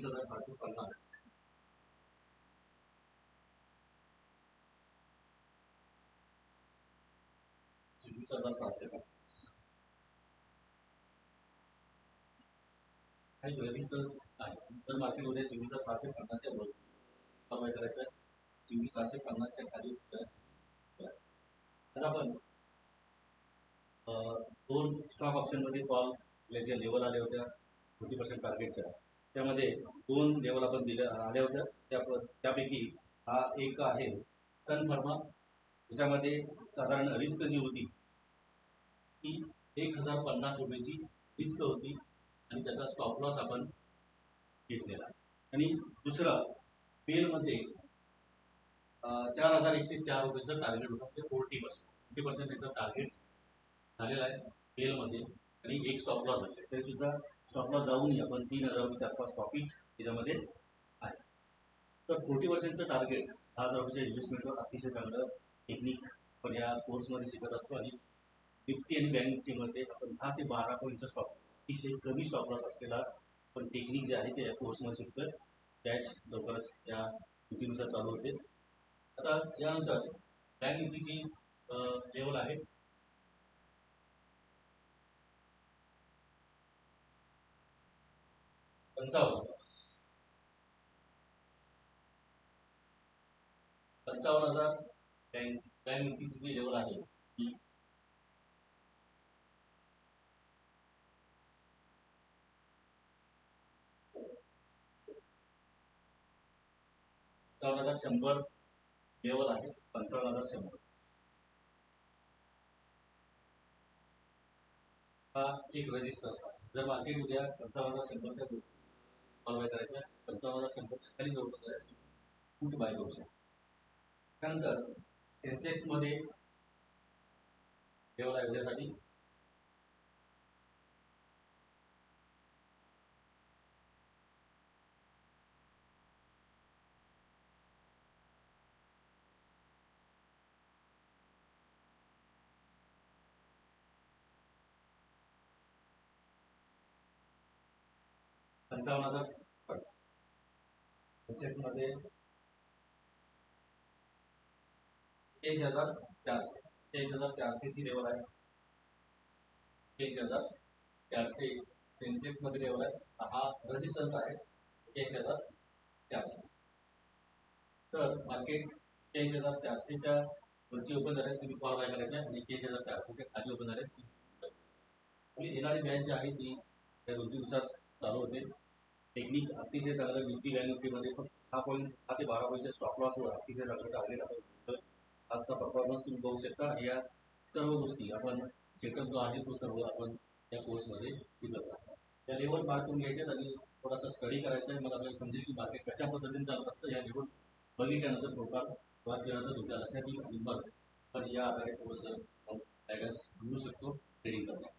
चोवीस हजार सहाशे पन्नास. चोवीस हजार सहाशे पन्नास. काही रजिस्टर्स आहे तर मार्केट उद्या चोवीस हजार सहाशे पन्नासच्या वर कमाई करायचं चोवीस सहाशे पन्नासच्या खाली आज आपण दोन स्टॉक ऑप्शनमध्ये कॉल लेवल आल्या होत्या. फोर्टी पर्सेंट टार्गेटच्या त्यामध्ये दोन लेवल आपण दिल्या आल्या होत्या. त्या त्यापैकी हा एक आहे सन फर्मा त्याच्यामध्ये साधारण रिस्क जी होती ती एक हजार पन्नास रुपयाची रिस्क होती आणि त्याचा स्टॉप लॉस आपण घेतलेला. आणि दुसरं पेलमध्ये चार हजार एकशे चार रुपयाचं टार्गेट होतं. म्हणजे फोर्टी पर्सेंट फोर्टी पर्सेंट त्याचं टार्गेट झालेलं आहे पेलमध्ये आणि एक स्टॉप लॉस झाले ते सुद्धा स्टॉप लॉस जाऊनही आपण तीन हजार रुपयाच्या आसपास प्रॉफिट त्याच्यामध्ये आहे. तर फोर्टी पर्सेंटचं टार्गेट दहा हजार रुपयाच्या इन्व्हेस्टमेंटवर अतिशय चांगलं टेक्निक आपण या कोर्समध्ये शिकत असतो आणि निफ्टी आणि बँक निफ्टीमध्ये आपण दहा ते बारा पॉईंटचा स्टॉप अतिशय कमी स्टॉप लॉस असलेला पण टेक्निक जे आहे ते या कोर्समध्ये शिकतोय. त्याच लवकरच या युतीनुसार चालू होते. आता यानंतर बँक निफ्टीची लेवल आहे. पंचावन्न. पंचावन्न हजार बँक बँक निफ्टीची लेवल आहे. पंचावन्न हजार शंभर लेवल आहे. पंचावन्न हजार शंभर. हा एक रजिस्टर असा. जर मार्केट उद्या पंचावन्न हजार शंभरच्या बाय करायच्या पंचावन्न शंभरच्या खाली जवळ करायचं कुठे बाय करू शकतो त्यानंतर सेन्सेक्समध्ये लेवल आहे पंचावन्न हजार सेन्सेक्समध्ये तेवीस हजार चारशे तेवीस हजार चारशेची लेवल आहे. तेवीस हजार चारशे सेन्सेक्समध्ये लेवल आहे. हा रजिस्टन्स आहे. तेवीस हजार चारशे. तर मार्केट तेवीस हजार चारशेच्या वरती ओपन झाल्यास तुम्ही कॉल बाय करायचा आणि तेवीस हजार चारशेच्या खाली ओपन झाल्यास तुम्ही येणारी बॅच जी आहे ती त्या दोन दिवसात चालू होते. टेक्निक अतिशय चांगलं निफ्टी बँक निफ्टीमध्ये पण हा पॉईंट दहा ते बारा पॉईंटच्या स्टॉप लॉसवर अतिशय चांगलं टार्गेट आपण आजचा परफॉर्मन्स तुम्ही बघू शकता. या सर्व गोष्टी आपण सेटअप जो आहे तो सर्व आपण या कोर्समध्ये शिकत असतो. त्या लेवल मार्क करून घ्यायच्यात आणि थोडासा स्टडी करायचा आहे. मग आपल्याला समजेल की मार्केट कशा पद्धतीने चालत असतं. या लेवल बघितल्यानंतर थोडफार क्रॉस केल्यानंतर तुमच्या लक्षात येईल. आणि बघ पण या आधारे थोडंसं गायडन्स मिळू शकतो. ट्रेडिंग करण्यात.